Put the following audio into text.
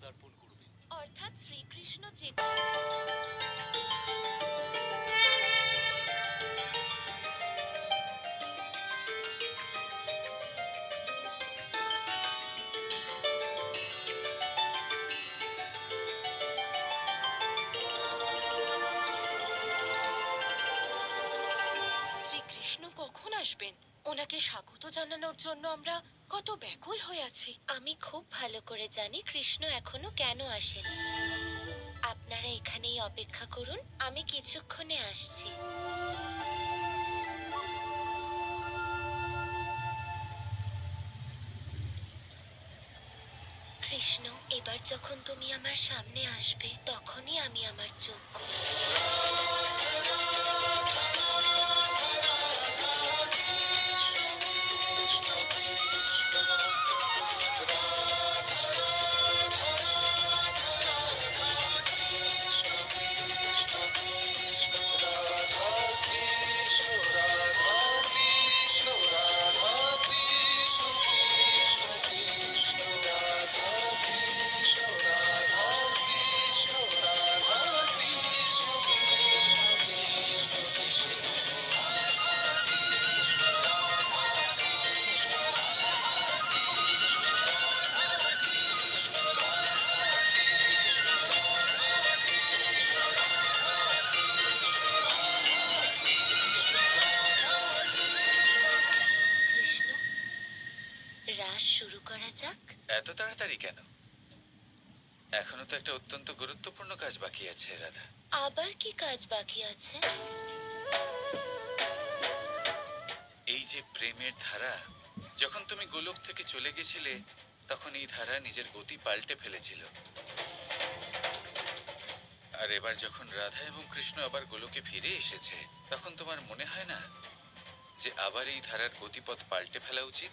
পদার্পণ করবেন অর্থাৎ শ্রীকৃষ্ণ শ্রীকৃষ্ণ কখন আসবেন? ওনাকে স্বাগত জানানোর জন্য আমরা কত ব্যাকুল হয়ে আছি। আমি খুব ভালো করে জানি কৃষ্ণ এখনও কেন আসেন। আপনারা এখানেই অপেক্ষা করুন, আমি কিছুক্ষণে আসছি। কৃষ্ণ, এবার যখন তুমি আমার সামনে আসবে, তখনই আমি যাক। এত তাড়াতাড়ি কেন? এখনও তো একটা অত্যন্ত গুরুত্বপূর্ণ কাজ বাকি আছে রাধা। আবার কি কাজ বাকি আছে? এই যে প্রেমের ধারা যখন তুমি গোলক থেকে চলে গেছিলে তখন এই ধারা নিজের গতি পাল্টে ফেলেছিল। আর এবার যখন রাধা এবং কৃষ্ণ আবার গোলকে ফিরে এসেছে তখন তোমার মনে হয় না যে আবার এই ধারার গতিপথ পাল্টে ফেলা উচিত?